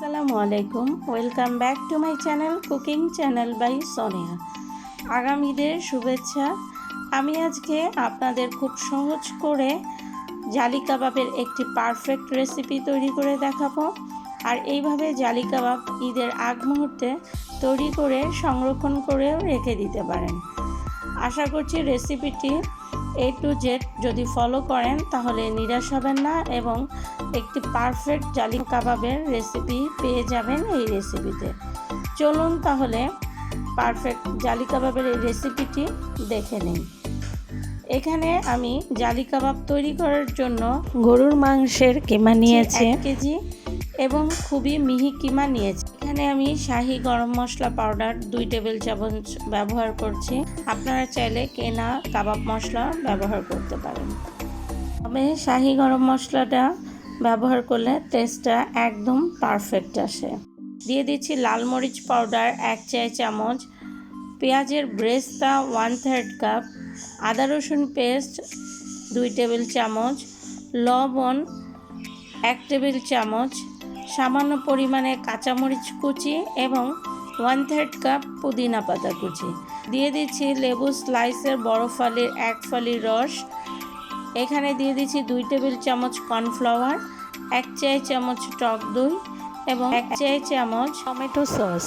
আসসালামু আলাইকুম। Welcome back to my channel cooking channel by Sonia আগামীদের শুভেচ্ছা। আমি আজকে আপনাদের খুব সহজ করে জালি কাবাবের একটি পারফেক্ট রেসিপি তৈরি করে দেখাবো। আর এইভাবে জালি কাবাব ঈদের আগ মুহূর্তে তৈরি করে সংরক্ষণ করেও রেখে দিতে পারেন। আশা করছি রেসিপিটি এ টু জেড যদি ফলো করেন তাহলে নিরাশ হবেন না এবং একটি পারফেক্ট জালি কাবাবের রেসিপি পেয়ে যাবেন এই রেসিপিতে চলুন তাহলে পারফেক্ট জালি কাবাবের এই রেসিপিটি দেখে নিন এখানে আমি জালি কাবাব তৈরি করার জন্য গরুর মাংসের কিমা নিয়েছি কেজি এবং খুবই মিহি কিমা নিয়েছি। এখানে আমি শাহি গরম মশলা পাউডার দুই টেবিল চামচ ব্যবহার করছি। আপনারা চাইলে কেনা কাবাব মশলা ব্যবহার করতে পারেন। তবে শাহি গরম মশলাটা ব্যবহার করলে টেস্টটা একদম পারফেক্ট আসে। দিয়ে দিচ্ছি লাল মরিচ পাউডার এক চাই চামচ, পেঁয়াজের ব্রেস্তা ওয়ান থার্ড কাপ আদা রসুন পেস্ট দুই টেবিল চামচ, লবণ এক টেবিল চামচ সামান্য পরিমাণে কাঁচামরিচ কুচি এবং ওয়ান থার্ড কাপ পুদিনা পাতা কুচি। দিয়ে দিচ্ছি লেবু স্লাইসের বড় ফালির এক ফালির রস। এখানে দিয়ে দিচ্ছি দুই টেবিল চামচ কর্নফ্লাওয়ার, এক চাই চামচ টক দই এবং এক চাই চামচ টমেটো সস।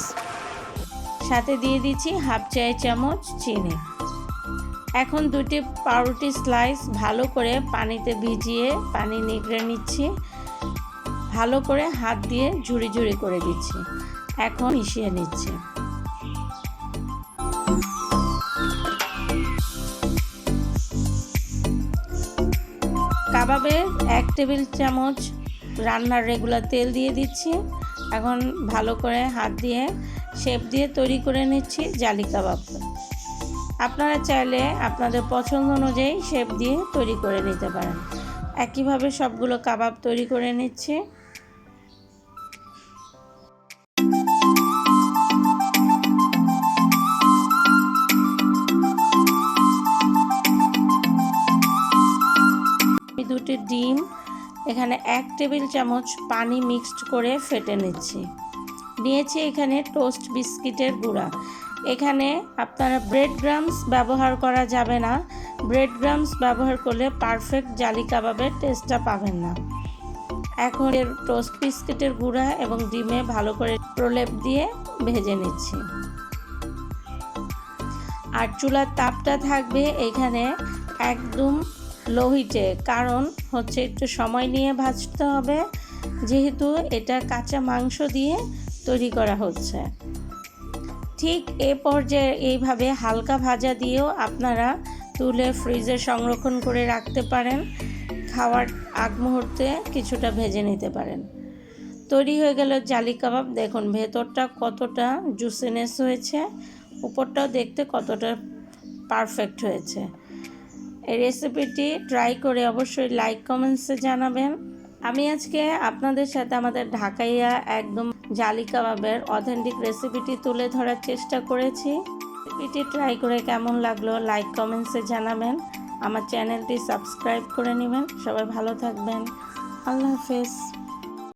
সাথে দিয়ে দিচ্ছি হাফ চাই চামচ চিনি। এখন দুটি পাউরুটি স্লাইস ভালো করে পানিতে ভিজিয়ে পানি নিগড়ে নিচ্ছি। ভালো করে হাত দিয়ে ঝুড়ি ঝুড়ি করে দিচ্ছি। এখন মিশিয়ে নিচ্ছি। কাবাবে এক টেবিল চামচ রান্নার রেগুলার তেল দিয়ে দিচ্ছি। এখন ভালো করে হাত দিয়ে শেপ দিয়ে তৈরি করে নিচ্ছি জালি কাবাব। আপনারা চাইলে আপনাদের পছন্দ অনুযায়ী শেপ দিয়ে তৈরি করে নিতে পারেন। একইভাবে সবগুলো কাবাব তৈরি করে নিচ্ছি। দুটি ডিম, এখানে এক টেবিল চামচ পানি মিক্সড করে ফেটে নিচ্ছি। নিয়েছি এখানে টোস্ট বিস্কিটের গুঁড়া। এখানে আপনারা ব্রেড গ্রামস ব্যবহার করা যাবে না। ব্রেড গ্রামস ব্যবহার করলে পারফেক্ট জালি কাবাবের টেস্টটা পাবেন না। এখন এর টোস্ট বিস্কিটের গুঁড়া এবং ডিমে ভালো করে প্রলেপ দিয়ে ভেজে নিচ্ছি। আর চুলার তাপটা থাকবে এখানে একদম লো হিটে কারণ হচ্ছে একটু সময় নিয়ে ভাজতে হবে, যেহেতু এটা কাঁচা মাংস দিয়ে তৈরি করা হচ্ছে। ঠিক এ পর্যায়ে এইভাবে হালকা ভাজা দিয়েও আপনারা তুলে ফ্রিজে সংরক্ষণ করে রাখতে পারেন। খাওয়ার আগ মুহূর্তে কিছুটা ভেজে নিতে পারেন। তৈরি হয়ে গেল জালি কাবাব। দেখুন, ভেতরটা কতটা জুসিনেস হয়েছে, উপরটাও দেখতে কতটা পারফেক্ট হয়েছে। এই রেসিপিটি ট্রাই করে অবশ্যই লাইক কমেন্টসে জানাবেন। আমি আজকে আপনাদের সাথে আমাদের ঢাকাইয়া একদম জালি কাবাবের অথেন্টিক রেসিপিটি তুলে ধরার চেষ্টা করেছি। রেসিপিটি ট্রাই করে কেমন লাগল লাইক কমেন্টসে জানাবেন। আমার চ্যানেলটি সাবস্ক্রাইব করে নেবেন। সবাই ভালো থাকবেন। আল্লাহ হাফেজ।